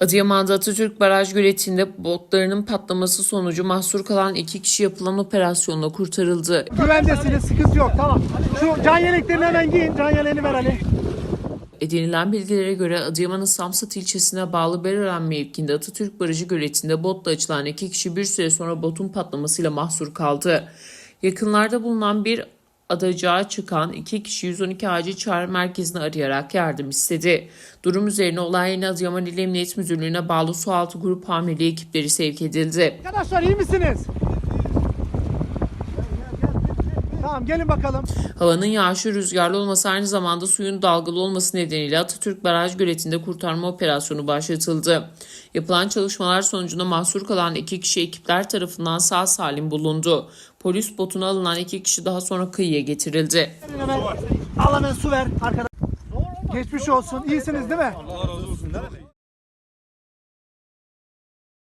Adıyaman'da Atatürk Baraj göletinde botlarının patlaması sonucu mahsur kalan iki kişi yapılan operasyonla kurtarıldı. Güvendesiniz, sıkıntı yok. Tamam. Şu can yeleklerini hemen giyin. Can yeleğini ver Ali. Edinilen bilgilere göre Adıyaman'ın Samsat ilçesine bağlı Berören mevkinde Atatürk Barajı göletinde botla açılan iki kişi bir süre sonra botun patlamasıyla mahsur kaldı. Yakınlarda bulunan bir adacığa çıkan iki kişi 112 acil çağrı merkezini arayarak yardım istedi. Durum üzerine olay yerine Adıyaman İl Emniyet Müdürlüğü'ne bağlı sualtı grup hamleliği ekipleri sevk edildi. Arkadaşlar iyi misiniz? Tamam gelin bakalım. Havanın yağışlı rüzgarlı olması aynı zamanda suyun dalgalı olması nedeniyle Atatürk Baraj göletinde kurtarma operasyonu başlatıldı. Yapılan çalışmalar sonucunda mahsur kalan iki kişi ekipler tarafından sağ salim bulundu. Polis botuna alınan iki kişi daha sonra kıyıya getirildi. Al hemen su ver arkadaş. Geçmiş olsun. İyisiniz değil mi?